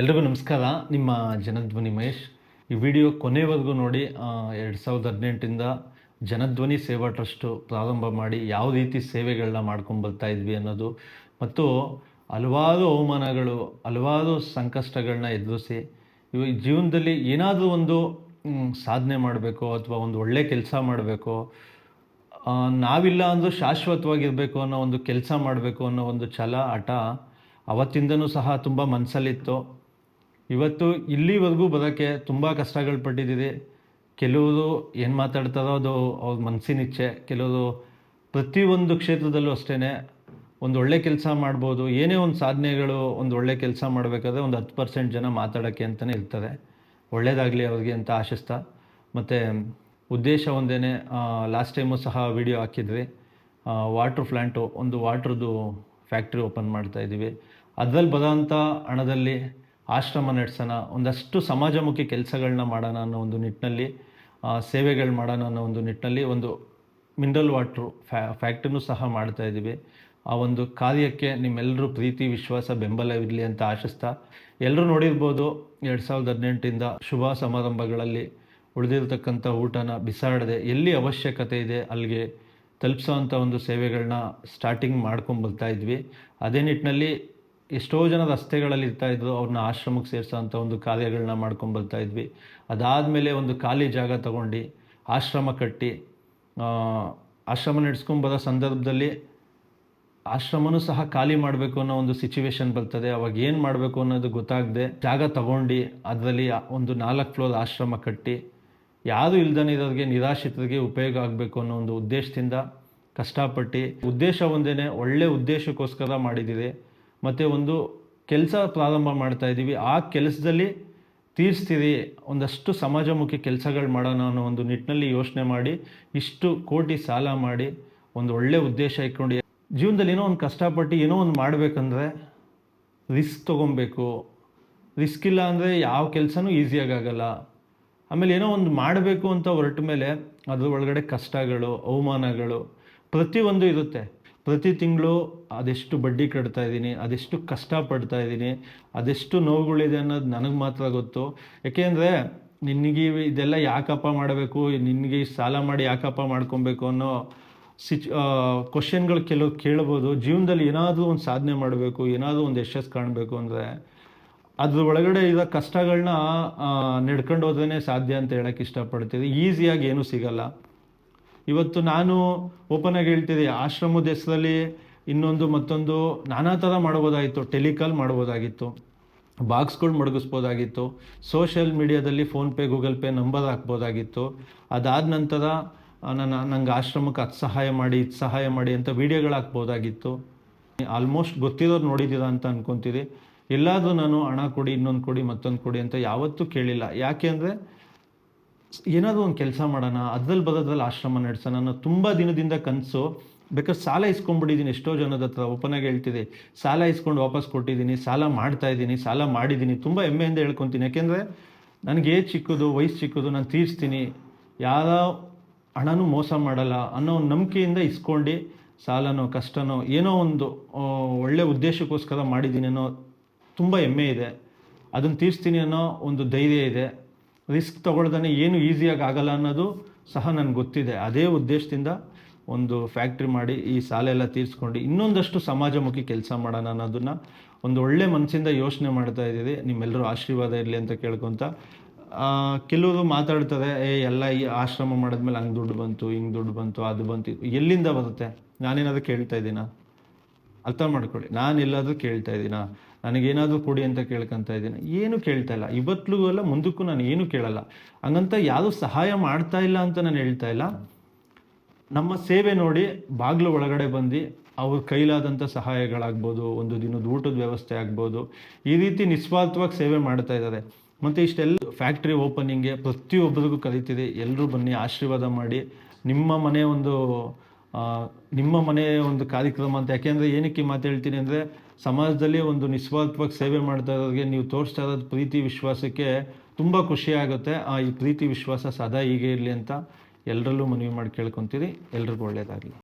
ಎಲ್ರಿಗೂ ನಮಸ್ಕಾರ. ನಿಮ್ಮ ಜನಧ್ವನಿ ಮಹೇಶ್. ಈ ವಿಡಿಯೋ ಕೊನೆವರೆಗೂ ನೋಡಿ ಎರಡು ಸಾವಿರದ ಹದಿನೆಂಟಿಂದ ಜನಧ್ವನಿ ಸೇವಾ ಟ್ರಸ್ಟು ಪ್ರಾರಂಭ ಮಾಡಿ ಯಾವ ರೀತಿ ಸೇವೆಗಳನ್ನ ಮಾಡ್ಕೊಂಡು ಬರ್ತಾ ಇದ್ವಿ ಅನ್ನೋದು ಮತ್ತು ಹಲವಾರು ಅವಮಾನಗಳು, ಹಲವಾರು ಸಂಕಷ್ಟಗಳನ್ನ ಎದುರಿಸಿ ಇವು ಜೀವನದಲ್ಲಿ ಏನಾದರೂ ಒಂದು ಸಾಧನೆ ಮಾಡಬೇಕು ಅಥವಾ ಒಂದು ಒಳ್ಳೆ ಕೆಲಸ ಮಾಡಬೇಕು ನಾವಿಲ್ಲ ಅಂದರೂ ಶಾಶ್ವತವಾಗಿರಬೇಕು ಅನ್ನೋ ಒಂದು ಕೆಲಸ ಮಾಡಬೇಕು ಅನ್ನೋ ಒಂದು ಛಲ, ಹಠ ಅವತ್ತಿಂದನೂ ಸಹ ತುಂಬ ಮನಸ್ಸಲ್ಲಿತ್ತು ಇವತ್ತು ಇಲ್ಲಿವರೆಗೂ ಬರೋಕ್ಕೆ ತುಂಬ ಕಷ್ಟಗಳು ಪಟ್ಟಿದ್ದೀರಿ. ಕೆಲವರು ಏನು ಮಾತಾಡ್ತಾರೋ ಅದು ಅವ್ರ ಮನಸ್ಸಿನ ಇಚ್ಛೆ. ಕೆಲವರು ಪ್ರತಿಯೊಂದು ಕ್ಷೇತ್ರದಲ್ಲೂ ಅಷ್ಟೇ ಒಂದು ಒಳ್ಳೆ ಕೆಲಸ ಮಾಡ್ಬೋದು. ಏನೇ ಒಂದು ಸಾಧನೆಗಳು ಒಂದು ಒಳ್ಳೆ ಕೆಲಸ ಮಾಡಬೇಕಾದ್ರೆ ಒಂದು ಹತ್ತು ಪರ್ಸೆಂಟ್ ಜನ ಮಾತಾಡೋಕ್ಕೆ ಅಂತಲೇ ಇರ್ತಾರೆ. ಒಳ್ಳೇದಾಗಲಿ ಅವ್ರಿಗೆ ಅಂತ ಆಶಿಸ್ತಾ. ಮತ್ತು ಉದ್ದೇಶ ಒಂದೇ ಲಾಸ್ಟ್ ಟೈಮು ಸಹ ವಿಡಿಯೋ ಹಾಕಿದ್ವಿ. ವಾಟ್ರ್ ಪ್ಲ್ಯಾಂಟು ಒಂದು ವಾಟ್ರದ್ದು ಫ್ಯಾಕ್ಟ್ರಿ ಓಪನ್ ಮಾಡ್ತಾ ಇದ್ದೀವಿ ಅದರಲ್ಲಿ ಬರೋಂಥ ಹಣದಲ್ಲಿ ಆಶ್ರಮ ನಡೆಸೋಣ, ಒಂದಷ್ಟು ಸಮಾಜಮುಖಿ ಕೆಲಸಗಳನ್ನ ಮಾಡೋಣ ಅನ್ನೋ ಒಂದು ನಿಟ್ಟಿನಲ್ಲಿ ಸೇವೆಗಳು ಮಾಡೋಣ ಅನ್ನೋ ಒಂದು ನಿಟ್ಟಿನಲ್ಲಿ ಒಂದು ಮಿನರಲ್ ವಾಟ್ರು ಫ್ಯಾ, ಫ್ಯಾಕ್ಟ್ರಿನೂ ಸಹ ಮಾಡ್ತಾ ಇದ್ದೀವಿ. ಆ ಒಂದು ಕಾರ್ಯಕ್ಕೆ ನಿಮ್ಮೆಲ್ಲರೂ ಪ್ರೀತಿ, ವಿಶ್ವಾಸ ಬೆಂಬಲವಿರಲಿ ಅಂತ ಆಶಿಸ್ತಾ, ಎಲ್ಲರೂ ನೋಡಿರ್ಬೋದು ಎರಡು ಸಾವಿರದ ಹದಿನೆಂಟಿಂದ ಶುಭ ಸಮಾರಂಭಗಳಲ್ಲಿ ಉಳಿದಿರ್ತಕ್ಕಂಥ ಊಟನ ಬಿಸಾಡದೆ ಎಲ್ಲಿ ಅವಶ್ಯಕತೆ ಇದೆ ಅಲ್ಲಿಗೆ ತಲುಪಿಸೋವಂಥ ಒಂದು ಸೇವೆಗಳನ್ನ ಸ್ಟಾರ್ಟಿಂಗ್ ಮಾಡ್ಕೊಂಡು ಬರ್ತಾ ಇದ್ವಿ. ಅದೇ ನಿಟ್ಟಿನಲ್ಲಿ ಎಷ್ಟೋ ಜನ ರಸ್ತೆಗಳಲ್ಲಿ ಇರ್ತಾ ಇದ್ರು ಅವ್ರನ್ನ ಆಶ್ರಮಕ್ಕೆ ಸೇರಿಸೋಂಥ ಒಂದು ಕಾರ್ಯಗಳನ್ನ ಮಾಡ್ಕೊಂಡು ಬರ್ತಾ ಇದ್ವಿ. ಅದಾದಮೇಲೆ ಒಂದು ಖಾಲಿ ಜಾಗ ತಗೊಂಡು ಆಶ್ರಮ ಕಟ್ಟಿ ಆಶ್ರಮ ನಡೆಸ್ಕೊಂಬರೋ ಸಂದರ್ಭದಲ್ಲಿ ಆಶ್ರಮನೂ ಸಹ ಖಾಲಿ ಮಾಡಬೇಕು ಅನ್ನೋ ಒಂದು ಸಿಚುವೇಶನ್ ಬರ್ತದೆ. ಅವಾಗ ಏನು ಮಾಡಬೇಕು ಅನ್ನೋದು ಗೊತ್ತಾಗದೆ ಜಾಗ ತಗೊಂಡು ಅದರಲ್ಲಿ ಒಂದು ನಾಲ್ಕು ಫ್ಲೋರ್ ಆಶ್ರಮ ಕಟ್ಟಿ, ಯಾರು ಇಲ್ದನಿರೋರಿಗೆ ನಿರಾಶ್ರಿತರಿಗೆ ಉಪಯೋಗ ಆಗಬೇಕು ಅನ್ನೋ ಒಂದು ಉದ್ದೇಶದಿಂದ ಕಷ್ಟಪಟ್ಟು, ಉದ್ದೇಶ ಒಂದೇ ಒಳ್ಳೆ ಉದ್ದೇಶಕ್ಕೋಸ್ಕರ ಮಾಡಿದ್ದೀವಿ ಮತ್ತು ಒಂದು ಕೆಲಸ ಪ್ರಾರಂಭ ಮಾಡ್ತಾ ಇದ್ದೀವಿ. ಆ ಕೆಲಸದಲ್ಲಿ ತೀರಿಸ್ತೀರಿ, ಒಂದಷ್ಟು ಸಮಾಜಮುಖಿ ಕೆಲಸಗಳು ಮಾಡೋಣ ಅನ್ನೋ ಒಂದು ನಿಟ್ಟಿನಲ್ಲಿ ಯೋಚನೆ ಮಾಡಿ, ಇಷ್ಟು ಕೋಟಿ ಸಾಲ ಮಾಡಿ, ಒಂದು ಒಳ್ಳೆಯ ಉದ್ದೇಶ ಇಟ್ಕೊಂಡು, ಜೀವನದಲ್ಲಿ ಏನೋ ಒಂದು ಕಷ್ಟಪಟ್ಟು ಏನೋ ಒಂದು ಮಾಡಬೇಕಂದ್ರೆ ರಿಸ್ಕ್ ತೊಗೊಬೇಕು. ರಿಸ್ಕ್ ಇಲ್ಲ ಅಂದರೆ ಯಾವ ಕೆಲಸನೂ ಈಸಿಯಾಗಿ ಆಗಲ್ಲ ಆಮೇಲೆ ಏನೋ ಒಂದು ಮಾಡಬೇಕು ಅಂತ ಹೊರಟ ಮೇಲೆ ಅದ್ರ ಒಳಗಡೆ ಕಷ್ಟಗಳು, ಅವಮಾನಗಳು ಪ್ರತಿಯೊಂದು ಇರುತ್ತೆ. ಪ್ರತಿ ತಿಂಗಳು ಅದೆಷ್ಟು ಬಡ್ಡಿ ಕಟ್ತಾ ಇದ್ದೀನಿ, ಅದೆಷ್ಟು ಕಷ್ಟಪಡ್ತಾ ಇದ್ದೀನಿ, ಅದೆಷ್ಟು ನೋವುಗಳಿದೆ ಅನ್ನೋದು ನನಗೆ ಮಾತ್ರ ಗೊತ್ತು. ಯಾಕೆಂದರೆ ನಿನಗೆ ಇದೆಲ್ಲ ಯಾಕಪ್ಪ ಮಾಡಬೇಕು, ನಿನಗೆ ಸಾಲ ಮಾಡಿ ಯಾಕಪ್ಪ ಮಾಡ್ಕೊಬೇಕು ಅನ್ನೋ ಸಿಚ್ ಕ್ವಶನ್ಗಳು ಕೆಲವು ಕೇಳ್ಬೋದು. ಜೀವನದಲ್ಲಿ ಏನಾದರೂ ಒಂದು ಸಾಧನೆ ಮಾಡಬೇಕು, ಏನಾದರೂ ಒಂದು ಯಶಸ್ಸು ಕಾಣಬೇಕು ಅಂದರೆ ಅದ್ರ ಒಳಗಡೆ ಇರೋ ಕಷ್ಟಗಳನ್ನ ನಡ್ಕೊಂಡು ಹೋದ್ರೇ ಸಾಧ್ಯ ಅಂತ ಹೇಳಕ್ಕೆ ಇಷ್ಟಪಡ್ತೀವಿ ಈಸಿಯಾಗಿ ಏನೂ ಸಿಗಲ್ಲ. ಇವತ್ತು ನಾನು ಓಪನ್ ಆಗಿ ಹೇಳ್ತಿದ್ದೆ ಆಶ್ರಮ ದೇಶದಲ್ಲಿ ಇನ್ನೊಂದು ಮತ್ತೊಂದು ನಾನಾ ಥರ ಮಾಡ್ಬೋದಾಗಿತ್ತು, ಟೆಲಿಕಾಲ್ ಮಾಡ್ಬೋದಾಗಿತ್ತು, ಬಾಕ್ಸ್ಗಳು ಮಡಗಿಸ್ಬೋದಾಗಿತ್ತು, ಸೋಷಿಯಲ್ ಮೀಡಿಯಾದಲ್ಲಿ ಫೋನ್ಪೇ ಗೂಗಲ್ ಪೇ ನಂಬರ್ ಹಾಕ್ಬೋದಾಗಿತ್ತು. ಅದಾದ ನಂತರ ನನ್ನ, ನಂಗೆ ಆಶ್ರಮಕ್ಕೆ ಅದು ಸಹಾಯ ಮಾಡಿ, ಇದು ಸಹಾಯ ಮಾಡಿ ಅಂತ ವೀಡಿಯೋಗಳು ಹಾಕ್ಬೋದಾಗಿತ್ತು. ಆಲ್ಮೋಸ್ಟ್ ಗೊತ್ತಿರೋರು ನೋಡಿದ್ದೀರಾ ಅಂತ ಅನ್ಕೊತೀರಿ ಎಲ್ಲಾದರೂ ನಾನು ಹಣ ಕೊಡಿ, ಇನ್ನೊಂದು ಕೊಡಿ, ಮತ್ತೊಂದು ಕೊಡಿ ಅಂತ ಯಾವತ್ತೂ ಕೇಳಿಲ್ಲ. ಯಾಕೆ ಅಂದರೆ ಏನಾದರೂ ಒಂದು ಕೆಲಸ ಮಾಡೋಣ, ಅದ್ರಲ್ಲಿ ಬರೋದ್ರಲ್ಲಿ ಆಶ್ರಮ ನಡೆಸೋಣ ಅನ್ನೋ ತುಂಬ ದಿನದಿಂದ ಕನಸು. ಬೇಕಾದ್ರೆ ಸಾಲ ಇಸ್ಕೊಂಡ್ಬಿಟ್ಟಿದ್ದೀನಿ ಎಷ್ಟೋ ಜನದ ಹತ್ರ ಓಪನ್ ಆಗಿ ಹೇಳ್ತಿದೆ, ಸಾಲ ಇಸ್ಕೊಂಡು ವಾಪಸ್ ಕೊಟ್ಟಿದ್ದೀನಿ ಸಾಲ ಮಾಡ್ತಾ ಇದ್ದೀನಿ ಸಾಲ ಮಾಡಿದ್ದೀನಿ ತುಂಬ ಹೆಮ್ಮೆಯಿಂದ ಹೇಳ್ಕೊತೀನಿ. ಯಾಕೆಂದರೆ ನನಗೆ ಚಿಕ್ಕದು, ವಯಸ್ಸು ಚಿಕ್ಕದು, ನಾನು ತೀರಿಸ್ತೀನಿ. ಯಾರ ಹಣನೂ ಮೋಸ ಮಾಡಲ್ಲ ಅನ್ನೋ ಒಂದು ನಂಬಿಕೆಯಿಂದ ಇಸ್ಕೊಂಡು ಸಾಲನೋ, ಕಷ್ಟನೋ ಏನೋ ಒಂದು ಒಳ್ಳೆ ಉದ್ದೇಶಕ್ಕೋಸ್ಕರ ಮಾಡಿದ್ದೀನಿ ಅನ್ನೋ ತುಂಬ ಹೆಮ್ಮೆ ಇದೆ. ಅದನ್ನು ತೀರಿಸ್ತೀನಿ ಅನ್ನೋ ಒಂದು ಧೈರ್ಯ ಇದೆ. ರಿಸ್ಕ್ ತೊಗೊಳ್ದೇ ಏನು ಈಸಿಯಾಗಿ ಆಗಲ್ಲ ಅನ್ನೋದು ಸಹ ನನಗೆ ಗೊತ್ತಿದೆ. ಅದೇ ಉದ್ದೇಶದಿಂದ ಒಂದು ಫ್ಯಾಕ್ಟ್ರಿ ಮಾಡಿ ಈ ಸಾಲ ಎಲ್ಲ ತೀರಿಸ್ಕೊಂಡು ಇನ್ನೊಂದಷ್ಟು ಸಮಾಜಮುಖಿ ಕೆಲಸ ಮಾಡೋಣ ಅನ್ನೋದನ್ನು ಒಂದು ಒಳ್ಳೆ ಮನಸ್ಸಿಂದ ಯೋಚನೆ ಮಾಡ್ತಾ ಇದ್ದೀವಿ. ನಿಮ್ಮೆಲ್ಲರೂ ಆಶೀರ್ವಾದ ಇರಲಿ ಅಂತ ಕೇಳ್ಕೊತ. ಕೆಲವರು ಮಾತಾಡ್ತಾರೆ, ಏ, ಎಲ್ಲ ಈ ಆಶ್ರಮ ಮಾಡಿದ್ಮೇಲೆ ಹಂಗೆ ದುಡ್ಡು ಬಂತು, ಹಿಂಗೆ ದುಡ್ಡು ಬಂತು, ಅದು ಬಂತು, ಎಲ್ಲಿಂದ ಬರುತ್ತೆ? ನಾನೇನಾದರೂ ಕೇಳ್ತಾ ಇದ್ದೀನಾ? ಅರ್ಥ ಮಾಡ್ಕೊಳ್ಳಿ. ನಾನು ಎಲ್ಲಾದರೂ ಕೇಳ್ತಾ ಇದ್ದೀನಾ? ನನಗೇನಾದರೂ ಕೊಡಿ ಅಂತ ಕೇಳ್ಕೊಂತ ಇದ್ದೀನಿ. ಏನು ಕೇಳ್ತಾ ಇಲ್ಲ. ಇವತ್ತಿಗೂ ಅಲ್ಲ, ಮುಂದಕ್ಕೂ ನಾನು ಏನು ಕೇಳಲ್ಲ. ಹಂಗಂತ ಯಾರು ಸಹಾಯ ಮಾಡ್ತಾ ಇಲ್ಲ ಅಂತ ನಾನು ಹೇಳ್ತಾ ಇಲ್ಲ. ನಮ್ಮ ಸೇವೆ ನೋಡಿ ಬಾಗಿಲು ಒಳಗಡೆ ಬಂದು ಅವ್ರ ಕೈಲಾದಂಥ ಸಹಾಯಗಳಾಗ್ಬೋದು, ಒಂದು ದಿನದ ಊಟದ ವ್ಯವಸ್ಥೆ ಆಗ್ಬೋದು, ಈ ರೀತಿ ನಿಸ್ವಾರ್ಥವಾಗಿ ಸೇವೆ ಮಾಡ್ತಾ ಇದ್ದಾರೆ. ಮತ್ತು ಇಷ್ಟೆಲ್ಲ ಫ್ಯಾಕ್ಟ್ರಿ ಓಪನಿಂಗ್ಗೆ ಪ್ರತಿಯೊಬ್ಬರಿಗೂ ಕರೀತಿದೆ. ಎಲ್ಲರೂ ಬನ್ನಿ, ಆಶೀರ್ವಾದ ಮಾಡಿ, ನಿಮ್ಮ ಮನೆ ಒಂದು ನಿಮ್ಮ ಮನೆಯ ಒಂದು ಕಾರ್ಯಕ್ರಮ ಅಂತ, ಯಾಕೆಂದರೆ ಏನಕ್ಕೆ ಮಾತು ಹೇಳ್ತೀನಿ ಅಂದರೆ, ಸಮಾಜದಲ್ಲಿ ಒಂದು ನಿಸ್ವಾರ್ಥವಾಗಿ ಸೇವೆ ಮಾಡ್ತಾ ಇರೋರಿಗೆ ನೀವು ತೋರಿಸ್ತಾ ಇರೋದು ಪ್ರೀತಿ ವಿಶ್ವಾಸಕ್ಕೆ ತುಂಬ ಖುಷಿ ಆಗುತ್ತೆ. ಆ, ಈ ಪ್ರೀತಿ ವಿಶ್ವಾಸ ಸದಾ ಹೀಗೆ ಇರಲಿ ಅಂತ ಎಲ್ಲರಲ್ಲೂ ಮನವಿ ಮಾಡಿ ಕೇಳ್ಕೊತೀರಿ. ಎಲ್ರಿಗೂ ಒಳ್ಳೆಯದಾಗಲಿ